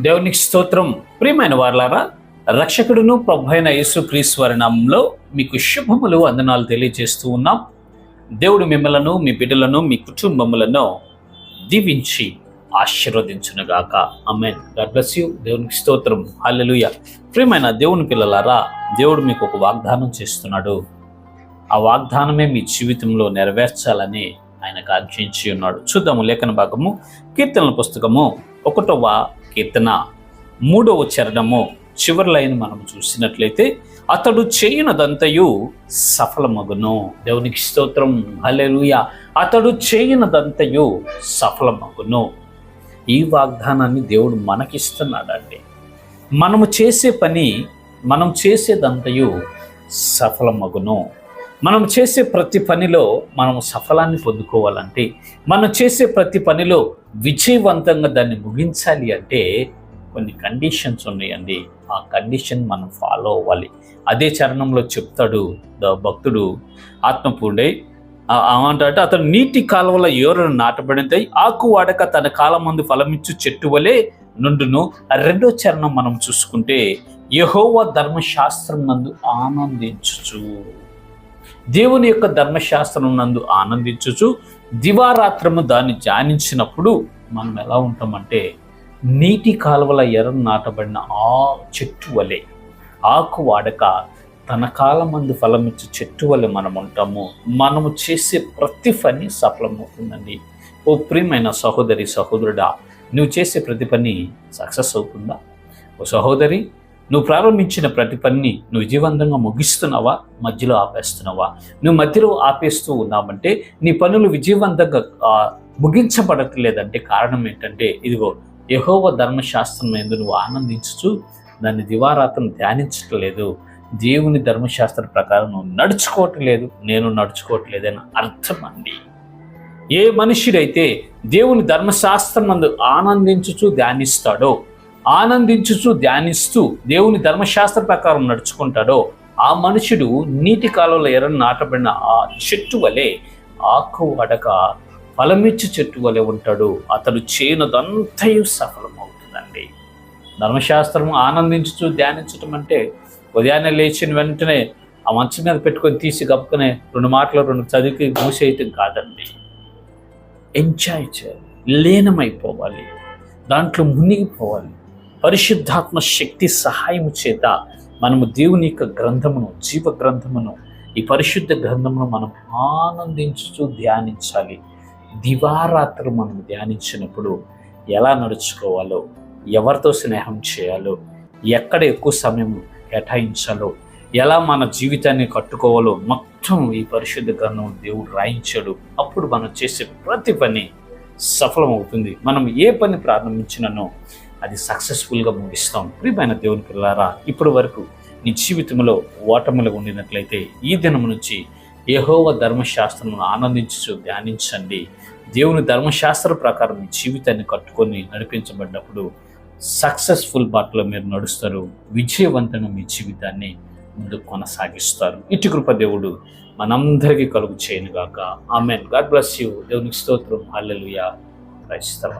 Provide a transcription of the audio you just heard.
దేవునికి స్తోత్రం. ప్రియమైన వార్లారా రక్షకుడును ప్రభు అయిన యేసుక్రీశ్వరి నామంలో మీకు శుభములు వందనాలు తెలియజేస్తూ ఉన్నాం. దేవుడు మిమ్మలను మీ బిడ్డలను మీ కుటుంబములను దీవించి ఆశీర్వదించునుగాక. Amen God bless you. దేవునికి స్తోత్రం. హల్లెలుయ. ప్రియమైన దేవుని పిల్లలారా దేవుడు మీకు ఒక వాగ్దానం చేస్తున్నాడు. ఆ వాగ్దానమే మీ జీవితంలో నెరవేర్చాలని ఆయనకు కాంక్షించి ఉన్నాడు. చూద్దాము లేఖన భాగము కీర్తనల పుస్తకము ఒకటవ కీర్తన మూడవ చరణము చివరి లైన్ మనం చూసినట్లయితే అతడు చేయనదంతయు సఫలమగును. దేవునికి స్తోత్రం. హల్లెలూయా. అతడు చేయనదంతయు సఫలమగును. ఈ వాగ్దానాన్ని దేవుడు మనకిస్తున్నాడండి. మనము చేసే పని మనం చేసేదంతయు సఫలమగును. మనం చేసే ప్రతి పనిలో మనం సఫలాన్ని పొందుకోవాలంటే మనం చేసే ప్రతి పనిలో విజయవంతంగా దాన్ని ముగించాలి అంటే కొన్ని కండిషన్స్ ఉన్నాయండి. ఆ కండిషన్ మనం ఫాలో అవ్వాలి. అదే చరణంలో చెప్తాడు ద భక్తుడు ఆత్మపూర్ణై అంటే అతను నీటి కాలువల యోరను నాటబడితే ఆకు వాడక తన కాలం ముందు ఫలమిచ్చు చెట్టు వలె నుండును. రెండో చరణం మనం చూసుకుంటే యహోవ ధర్మశాస్త్రం నందు ఆనందించుచు. దేవుని యొక్క ధర్మశాస్త్రం నందు ఆనందించుచు దివారాత్రము దాన్ని ధ్యానించినప్పుడు మనం ఎలా ఉంటామంటే నీటి కాలువల ఎర్ర నాటబడిన ఆ చెట్టు వలె ఆకు వాడక తన కాలమందు ఫలమిచ్చే చెట్టు వలె మనం ఉంటాము. మనము చేసే ప్రతి పని సఫలమవుతుందండి. ఓ ప్రియమైన సహోదరి సహోదరుడా నువ్వు చేసే ప్రతి పని సక్సెస్ అవుతుందా? ఓ సహోదరి నువ్వు ప్రారంభించిన ప్రతి పనిని నువ్వు విజయవంతంగా ముగిస్తున్నావా? మధ్యలో ఆపేస్తున్నావా? నువ్వు మధ్యలో ఆపేస్తూ ఉన్నావంటే నీ పనులు విజయవంతంగా ముగించబడట్లేదంటే కారణం ఏంటంటే ఇదిగో యహోవ ధర్మశాస్త్రం ఎందు నువ్వు ఆనందించుచు దాన్ని దివారాత్రం ధ్యానించట్లేదు. దేవుని ధర్మశాస్త్ర ప్రకారం నువ్వు నడుచుకోవట్లేదు నేను నడుచుకోవట్లేదని అర్థం అండి. ఏ మనుషుడైతే దేవుని ధర్మశాస్త్రం నందు ఆనందించుచు ధ్యానిస్తాడో ఆనందించుచు ధ్యానిస్తూ దేవుని ధర్మశాస్త్ర ప్రకారం నడుచుకుంటాడో ఆ మనుషుడు నీటి కాలంలో ఎర్రని నాటబడిన ఆ చెట్టు వలె ఆకు అడక ఫలమిచ్చు చెట్టు వలె ఉంటాడు. అతడు చేయనదంతయు సఫలమవుతుందండి. ధర్మశాస్త్రం ఆనందించుచు ధ్యానించటం అంటే ఉదయాన్నే లేచిన వెంటనే ఆ మంచం మీద పెట్టుకొని తీసి కప్పుకునే రెండు మాటలు రెండు చదివికి మూసేయటం కాదండి. ఎంజాయ్ చేయాలి లీనమైపోవాలి. దాంట్లో మునిగిపోవాలి. పరిశుద్ధాత్మ శక్తి సహాయం చేత మనము దేవుని యొక్క గ్రంథమును జీవ గ్రంథమును ఈ పరిశుద్ధ గ్రంథమును మనం ఆనందించుతూ ధ్యానించాలి. దివారాత్రులు మనం ధ్యానించినప్పుడు ఎలా నడుచుకోవాలో ఎవరితో స్నేహం చేయాలో ఎక్కడ ఎక్కువ సమయం కేటాయించాలో ఎలా మన జీవితాన్ని కట్టుకోవాలో మొత్తం ఈ పరిశుద్ధ గ్రంథం దేవుడు రాయించాడు. అప్పుడు మనం చేసే ప్రతి పని సఫలమవుతుంది. మనం ఏ పని ప్రారంభించిననో అది సక్సెస్ఫుల్గా ముగిస్తాం. ప్రియమైన దేవుని పిల్లారా ఇప్పటి వరకు నీ జీవితంలో ఓటములు ఉండినట్లయితే ఈ దినం నుంచి యహోవ ధర్మశాస్త్రమును ఆనందించు ధ్యానించండి. దేవుని ధర్మశాస్త్ర ప్రకారం మీ జీవితాన్ని కట్టుకొని నడిపించబడినప్పుడు సక్సెస్ఫుల్ బాటలో మీరు నడుస్తారు. విజయవంతంగా మీ జీవితాన్ని ముందు కొనసాగిస్తారు. ఇటు కృప దేవుడు మనందరికీ కలుగు చేయనుగాక. ఆమెన్. God bless you. దేవునికి స్తోత్రం. అల్లెలుయా క్రైస్తవ